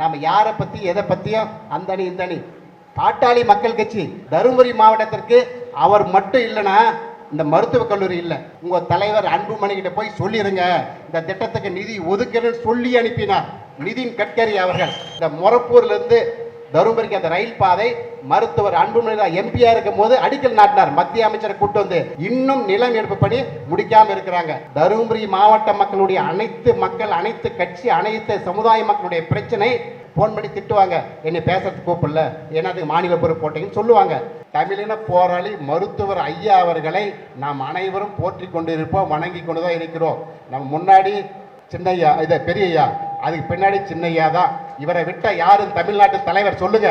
நாம் யாரை பற்றி எதை பற்றியும் அந்த அணி இந்த அணி பாட்டாளி மக்கள் கட்சி தருமபுரி மாவட்டத்திற்கு அவர் மட்டும் இல்லைன்னா இந்த மருத்துவக் கல்லூரி இல்லை. உங்கள் தலைவர் அன்புமணிகிட்ட போய் சொல்லிடுங்க இந்த திட்டத்துக்கு நிதி ஒதுக்கணும்னு சொல்லி அனுப்பினார். நிதின் கட்கரி அவர்கள். இந்த மொரப்பூர்லேருந்து தருமபுரிக்கு அந்த ரயில் பாதை மருத்துவர் அன்புமணி எம்பியா இருக்கும் போது அடிக்கல் நாட்டினார். மத்திய அமைச்சரை கூட்டு வந்து இன்னும் நிலம் எடுப்பு பணி முடிக்காம இருக்கிறாங்க. தருமபுரி மாவட்ட மக்களுடைய அனைத்து மக்கள் அனைத்து கட்சி அனைத்து சமுதாய மக்களுடைய பிரச்சனை போன் பண்ணி திட்டுவாங்க. என்னை பேசுறதுக்கு கூப்பிடல. ஏன்னா அதுக்கு மாநில பொறுப்பு போட்டீங்கன்னு சொல்லுவாங்க. தமிழின போராளி மருத்துவர் ஐயா அவர்களை நாம் அனைவரும் போற்றி கொண்டு இருப்போம் வணங்கி கொண்டு தான் இருக்கிறோம். நம்ம முன்னாடி சின்னையா இதை பெரியய்யா அதுக்கு பின்னாடி சின்னையா தான். இவரை விட்ட யாரும் தமிழ்நாட்டு தலைவர் சொல்லுங்க.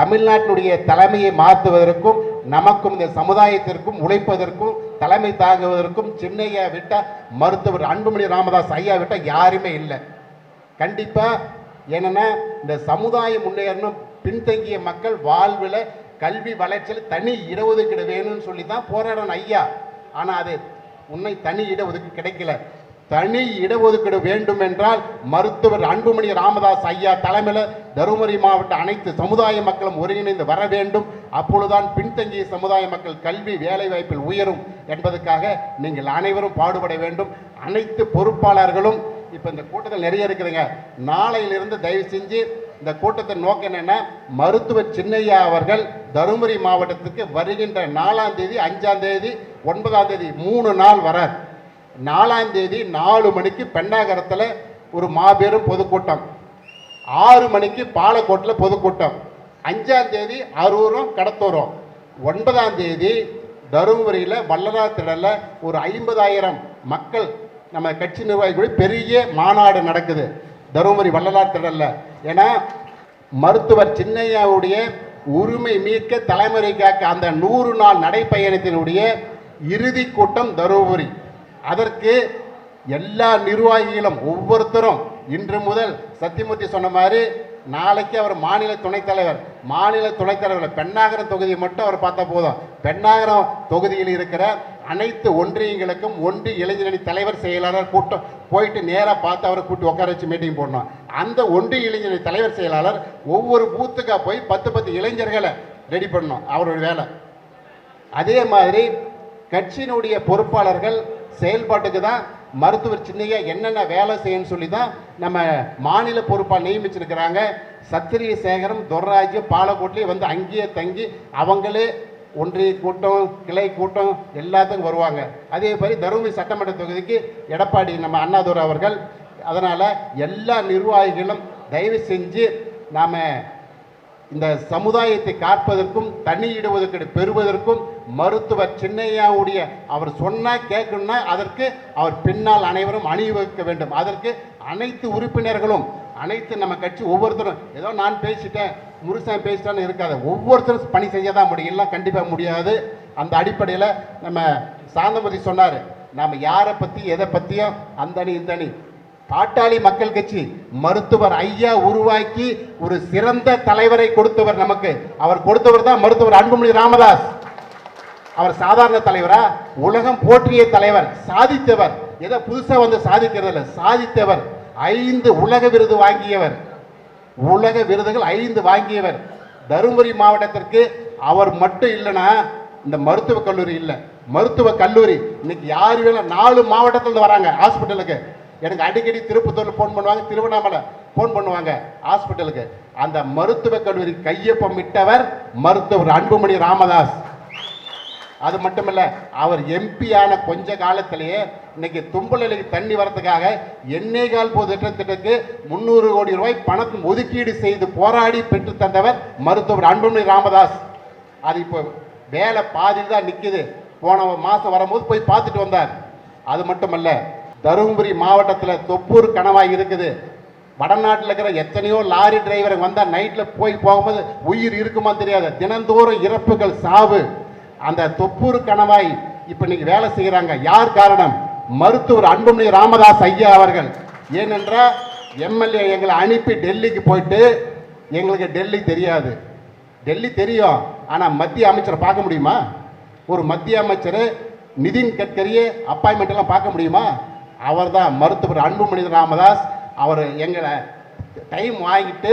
தமிழ்நாட்டினுடைய தலைமையை மாற்றுவதற்கும் நமக்கும் இந்த சமுதாயத்திற்கும் உழைப்பதற்கும் தலைமை தாங்குவதற்கும் சின்னையா விட்ட மருத்துவர் அன்புமணி ராமதாஸ் ஐயா விட்ட யாருமே இல்லை. கண்டிப்பா என்னன்னா இந்த சமுதாயம் முன்னேறணும் பின்தங்கிய மக்கள் வாழ்வில் கல்வி வளர்ச்சியில் தனி இடஒதுக்கீடு வேணும்னு சொல்லி தான் போராடணும் ஐயா. ஆனால் அது உன்னை தனி இடஒதுக்கீடு கிடைக்கல. தனி இடஒதுக்கீடு வேண்டும் என்றால் மருத்துவர் அன்புமணி ராமதாஸ் ஐயா தலைமையில் தருமபுரி மாவட்ட அனைத்து சமுதாய மக்களும் ஒருங்கிணைந்து வர வேண்டும். அப்பொழுதுதான் பின்தங்கிய சமுதாய மக்கள் கல்வி வேலைவாய்ப்பில் உயரும் என்பதற்காக நீங்கள் அனைவரும் பாடுபட வேண்டும். அனைத்து பொறுப்பாளர்களும் இப்போ இந்த கூட்டத்தில் நிறைய இருக்குதுங்க. நாளையிலிருந்து தயவு செஞ்சு இந்த கூட்டத்தின் நோக்கம் என்னென்னா மருத்துவர் சின்னையா அவர்கள் தருமபுரி மாவட்டத்துக்கு வருகின்ற நாலாம் தேதி அஞ்சாம் தேதி ஒன்பதாம் தேதி மூணு நாள் வரார் நாலாம் தேதி நாலு மணிக்கு பெண்ணாகரத்தில் ஒரு மாபெரும் பொதுக்கூட்டம். ஆறு மணிக்கு பாலக்கோட்டில் பொதுக்கூட்டம். அஞ்சாம் தேதி அரூரும் கடத்தூரும். ஒன்பதாம் தேதி தருமபுரியில் வள்ளலார் திடலில் ஒரு ஐம்பதாயிரம் மக்கள் நம்ம கட்சி நிர்வாகிகளுடைய பெரிய மாநாடு நடக்குது. தருமபுரி வள்ளலார் திடலில். ஏன்னா மருத்துவர் சின்னையாவுடைய உரிமை மீட்க தலைமுறை காக்க அந்த நூறு நாள் நடைப்பயணத்தினுடைய இறுதி கூட்டம் தருமபுரி. அதற்கு எல்லா நிர்வாகிகளும் ஒவ்வொருத்தரும் இன்று முதல் சத்தியமூர்த்தி சொன்ன மாதிரி நாளைக்கு அவர் மாநில துணைத் தலைவர் மாநில துணைத் தலைவர் பெண்ணாகரம் தொகுதியை மட்டும் அவர் பார்த்தா போதும். பெண்ணாகரம் தொகுதியில் இருக்கிற அனைத்து ஒன்றியங்களுக்கும் ஒன்று இளைஞரணி தலைவர் செயலாளர் கூட்டம் போயிட்டு நேராக பார்த்து அவரை கூட்டி உட்கார வச்சு மீட்டிங் போடணும். அந்த ஒன்றிய இளைஞரணி தலைவர் செயலாளர் ஒவ்வொரு பூத்துக்காக போய் பத்து பத்து இளைஞர்களை ரெடி பண்ணணும் அவருடைய வேலை. அதே மாதிரி கட்சியினுடைய பொறுப்பாளர்கள் செயல்பாட்டுக்கு தான் மருத்துவர் சின்னையா என்னென்ன வேலை செய்யணும்னு சொல்லி தான் நம்ம மாநில பொறுப்பாக நியமிச்சிருக்கிறாங்க. சத்திரிய சேகரம் துர்ராஜ்யம் பாலக்கோட்லேயே வந்து அங்கேயே தங்கி அவங்களே ஒன்றிய கூட்டம் கிளை கூட்டம் எல்லாத்துக்கும் வருவாங்க. அதே மாதிரி தருமபுரி சட்டமன்ற தொகுதிக்கு எடப்பாடி நம்ம அண்ணாதுரை அவர்கள். அதனால் எல்லா நிர்வாகிகளும் தயவு செஞ்சு நாம் இந்த சமுதாயத்தை காப்பதற்கும் தண்ணி இடுவதற்கு பெறுவதற்கும் மருத்துவர் சின்னையாவுடைய அவர் சொன்னால் கேட்கணும்னா அதற்கு அவர் பின்னால் அனைவரும் அணிவகுக்க வேண்டும். அதற்கு அனைத்து உறுப்பினர்களும் அனைத்து நம்ம கட்சி ஒவ்வொருத்தரும் ஏதோ நான் பேசிட்டேன் முருசன் பேசிட்டான்னு இருக்காது ஒவ்வொருத்தரும் பணி செய்ய தான் முடியும். இல்லை கண்டிப்பாக முடியாது. அந்த அடிப்படையில் நம்ம சாந்தமதி சொன்னார் நம்ம யாரை பற்றி எதை பற்றியும் அந்த அணி இந்த அணி பாட்டாளி மக்கள் கட்சி மருத்துவர் ஐயா உருவாக்கி ஒரு சிறந்த தலைவரை கொடுத்தவர் நமக்கு. அவர் கொடுத்தவர் தான் மருத்துவர் அன்புமணி ராமதாஸ். அவர் சாதாரண தலைவரா? உலகம் போற்றிய தலைவர் சாதித்தவர். ஏதோ புதுசா வந்து சாதிக்கிறது இல்ல சாதித்தவர். ஐந்து உலக விருது வாங்கியவர். உலக விருதுகள் ஐந்து வாங்கியவர். தருமபுரி மாவட்டத்திற்கு அவர் மட்டும் இல்லைன்னா இந்த மருத்துவக் கல்லூரி இல்லை. மருத்துவக் கல்லூரி இன்னைக்கு யார் வேணும் நாலு மாவட்டத்திலிருந்து வராங்க ஹாஸ்பிட்டலுக்கு எனக்கு அடிக்கடி திருப்பத்தூர் ஃபோன் பண்ணுவாங்க திருவண்ணாமலை ஃபோன் பண்ணுவாங்க ஹாஸ்பிட்டலுக்கு அந்த மருத்துவக் கல்லூரி கையொப்பம் இட்டவர் மருத்துவர் அன்புமணி ராமதாஸ். அது மட்டுமல்ல அவர் எம்பியான கொஞ்ச காலத்திலேயே இன்னைக்கு தும்பலிலைக்கு தண்ணி வரதுக்காக எண்ணெய் கால் போது திட்டத்துக்கு முந்நூறு கோடி ரூபாய் பணத்தை ஒதுக்கீடு செய்து போராடி பெற்று தந்தவர் மருத்துவர் அன்புமணி ராமதாஸ். அது இப்போ வேலை பாதியில் தான் நிற்குது போன மாதம் வரும்போது போய் பார்த்துட்டு வந்தார். அது மட்டுமல்ல தருமபுரி மாவட்டத்தில் தொப்பூர் கணவாய் இருக்குது. வடநாட்டில் இருக்கிற எத்தனையோ லாரி டிரைவருங்க வந்தால் நைட்டில் போய் போகும்போது உயிர் இருக்குமா தெரியாது. தினந்தோறும் இறப்புகள் சாவு. அந்த தொப்பூர் கணவாய் இப்போ இன்னைக்கு வேலை செய்கிறாங்க யார் காரணம்? மருத்துவர் அன்புமணி ராமதாஸ் ஐயா அவர்கள். ஏனென்றால் எம்எல்ஏ எங்களை அனுப்பி டெல்லிக்கு போயிட்டு எங்களுக்கு டெல்லி தெரியாது. டெல்லி தெரியும். ஆனால் மத்திய அமைச்சரை பார்க்க முடியுமா? ஒரு மத்திய அமைச்சர் நிதின் கட்கரியே அப்பாயின்மெண்ட் எல்லாம் பார்க்க முடியுமா? அவர் தான் மருத்துவர் அன்புமணி ராமதாஸ். அவர் எங்களை டைம் வாங்கிட்டு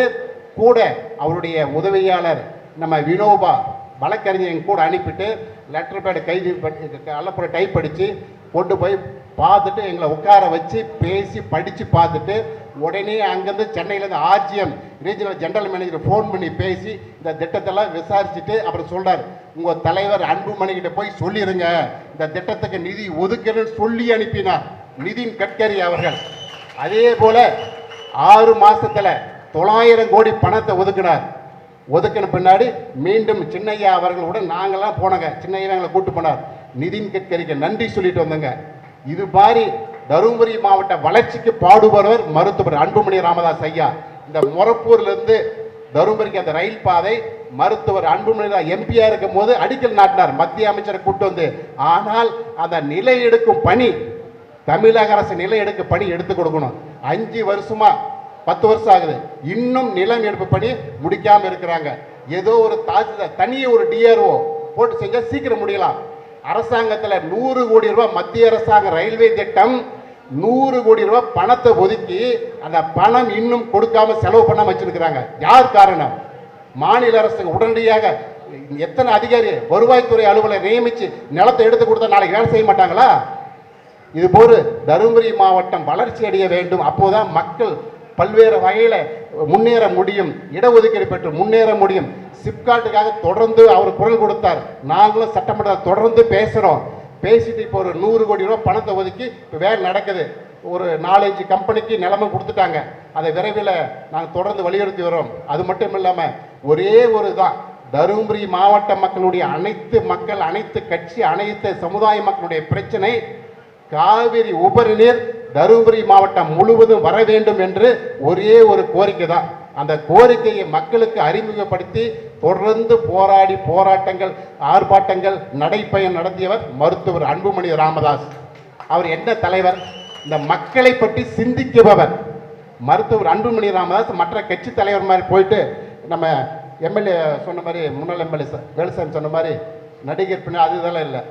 கூட அவருடைய உதவியாளர் நம்ம வினோபா வழக்கறிஞர் கூட அனுப்பிட்டு லெட்டர் பேடு கைது அல்லப்புற டைப் அடித்து கொண்டு போய் பார்த்துட்டு எங்களை உட்கார வச்சு பேசி படித்து பார்த்துட்டு உடனே அங்கேருந்து சென்னையிலேருந்து RGM regional general manager phone பண்ணி பேசி இந்த திட்டத்தெல்லாம் விசாரிச்சுட்டு அப்புறம் சொல்கிறார் உங்கள் தலைவர் அன்புமணிகிட்ட போய் சொல்லிடுங்க இந்த திட்டத்துக்கு நிதி ஒதுக்குறேன்னு சொல்லி அனுப்பினார். நிதின் கட்கரி அவர்கள். அதே போல ஆறு மாசத்துல தொள்ளாயிரம் கோடி பணத்தை ஒதுக்கினார். ஒதுக்கின பின்னாடி மீண்டும் சின்னையா அவர்களுடன் நாங்கள்லாம் போனோங்க. சின்னையா எங்களை கூட்டு போனார். நிதின் கட்கரிக்கு நன்றி சொல்லிட்டு வந்தோங்க. இது மாதிரி தருமபுரி மாவட்ட வளர்ச்சிக்கு பாடுபடுவர் மருத்துவர் அன்புமணி ராமதாஸ் ஐயா. இந்த மொரப்பூர்லேருந்து தருமபுரிக்கு அந்த ரயில் பாதை மருத்துவர் அன்புமணி எம்பியா இருக்கும் போது அடிக்கல் நாட்டினார். மத்திய அமைச்சரை கூட்டு வந்து. ஆனால் அந்த நிலை எடுக்கும் பணி தமிழக அரசு நிலம் எடுக்க பணி எடுத்து கொடுக்கணும். அஞ்சு வருஷமா பத்து வருஷம் ஆகுது. இன்னும் நிலம் எடுப்பு பணி முடிக்காம இருக்கிறாங்க. ஏதோ ஒரு தாசில்தார் தனியே ஒரு டிஆர்ஓ போட்டு செஞ்சா சீக்கிரம் முடியலாம். அரசாங்கத்தில் நூறு கோடி ரூபாய் மத்திய அரசாங்க ரயில்வே திட்டம் நூறு கோடி ரூபாய் பணத்தை ஒதுக்கி அந்த பணம் இன்னும் கொடுக்காம செலவு பண்ணாமல் வச்சிருக்கிறாங்க. யார் காரணம்? மாநில அரசு உடனடியாக எத்தனை அதிகாரி வருவாய்த்துறை அலுவலர் நியமிச்சு நிலத்தை எடுத்து கொடுத்தா நாளைக்கு வேலை செய்ய மாட்டாங்களா? இதுபோல் தருமபுரி மாவட்டம் வளர்ச்சி அடைய வேண்டும். அப்போதான் மக்கள் பல்வேறு வகையில் முன்னேற முடியும். இடஒதுக்கீடு பெற்று முன்னேற முடியும். சிப்காட்டுக்காக தொடர்ந்து அவர் குரல் கொடுத்தார். நாங்களும் சட்டமன்றத்தில் தொடர்ந்து பேசுகிறோம் பேசிட்டு இப்போ ஒரு நூறு கோடி ரூபா பணத்தை ஒதுக்கி இப்போ வேலை நடக்குது. ஒரு நாலஞ்சு கம்பெனிக்கு நிலைமை கொடுத்துட்டாங்க. அதை விரைவில் நாங்கள் தொடர்ந்து வலியுறுத்தி வரோம் அது மட்டும் இல்லாமல் ஒரே ஒரு தான் தருமபுரி மாவட்ட மக்களுடைய அனைத்து மக்கள் அனைத்து கட்சி அனைத்து சமுதாய மக்களுடைய பிரச்சனை காவிரி உபரி நீர் தருமபுரி மாவட்டம் முழுவதும் வர வேண்டும் என்று ஒரே ஒரு கோரிக்கை தான். அந்த கோரிக்கையை மக்களுக்கு அறிமுகப்படுத்தி தொடர்ந்து போராடி போராட்டங்கள் ஆர்ப்பாட்டங்கள் நடைப்பயன் நடத்தியவர் மருத்துவர் அன்புமணி ராமதாஸ். அவர் என்ன தலைவர்? இந்த மக்களை பற்றி சிந்திக்குபவர். மருத்துவர் அன்புமணி ராமதாஸ் மற்ற கட்சி தலைவர் மாதிரி போயிட்டு நம்ம எம்எல்ஏ சொன்ன மாதிரி முன்னாள் எம்எல்ஏ வேலுசாமி சொன்ன மாதிரி நடிகர் பின்ன அது இதெல்லாம் இல்லை.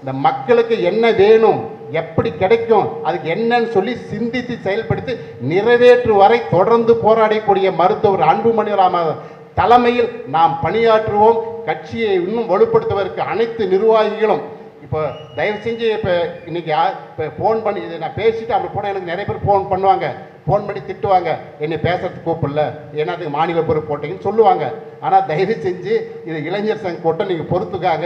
இந்த மக்களுக்கு என்ன வேணும் எப்படி கிடைக்கும் அதுக்கு என்னன்னு சொல்லி சிந்தித்து செயல்படுத்தி நிறைவேற்று வரை தொடர்ந்து போராடக்கூடிய மருத்துவர் அன்புமணி ராமதாஸ் தலைமையில் நாம் பணியாற்றுவோம். கட்சியை இன்னும் வலுப்படுத்துவதற்கு அனைத்து நிர்வாகிகளும் இப்போ தயவு செஞ்சு இப்போ இன்னைக்கு இப்போ ஃபோன் பண்ணி இதை நான் பேசிட்டு அப்படி போனால் எனக்கு நிறைய பேர் ஃபோன் பண்ணுவாங்க. ஃபோன் பண்ணி திட்டுவாங்க. என்னை பேசுறதுக்கு கூப்பிடல. ஏன்னா அதுக்கு மாநில பொறுப்பு போட்டீங்கன்னு சொல்லுவாங்க. ஆனால் தயவு செஞ்சு இது இளைஞர் சங்க கூட்டம் நீங்கள் பொறுத்துக்காக